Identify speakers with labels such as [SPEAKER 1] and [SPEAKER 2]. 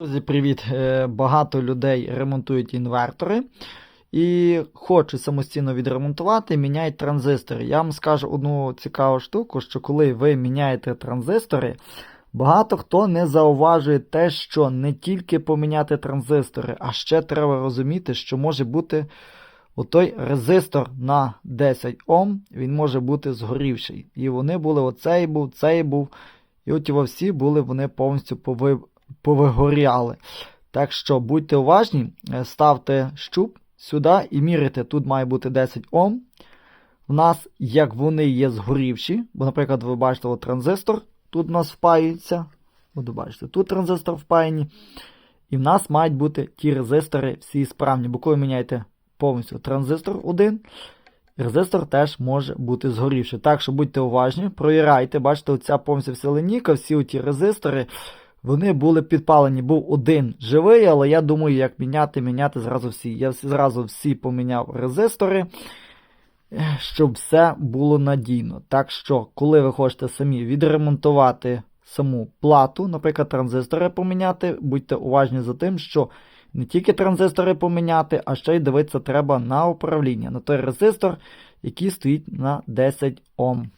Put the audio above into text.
[SPEAKER 1] Друзі, привіт! Е, Багато людей ремонтують інвертори і хочуть самостійно відремонтувати, міняють транзистори. Я вам скажу одну цікаву штуку, що коли ви міняєте транзистори, багато хто не зауважує те, що не тільки поміняти транзистори, а ще треба розуміти, що може бути отой резистор на 10 Ом, він може бути згорівший. І вони були оцей був, цей був. І от його всі були вони повністю пови повигоряли. Так що будьте уважні, е, ставте щуп сюди і міряйте. Тут має бути 10 Ом. У нас, як вони є згорівші, бо, наприклад, ви бачите, от транзистор тут у нас впаюється. От бачите, тут транзистор впаяні. І в нас мають бути ті резистори всі справні. Бо коли міняєте повністю транзистор один, резистор теж може бути згорівший. Так що будьте уважні, провіряйте, бачите, оця повністю вся лінійка, всі оті резистори. Вони були підпалені, був один живий, але я думаю, як міняти, міняти зразу всі. Я зразу всі поміняв резистори, щоб все було надійно. Так що, коли ви хочете самі відремонтувати саму плату, наприклад, транзистори поміняти, будьте уважні за тим, що не тільки транзистори поміняти, а ще й дивитися треба на управління, на той резистор, який стоїть на 10 Ом.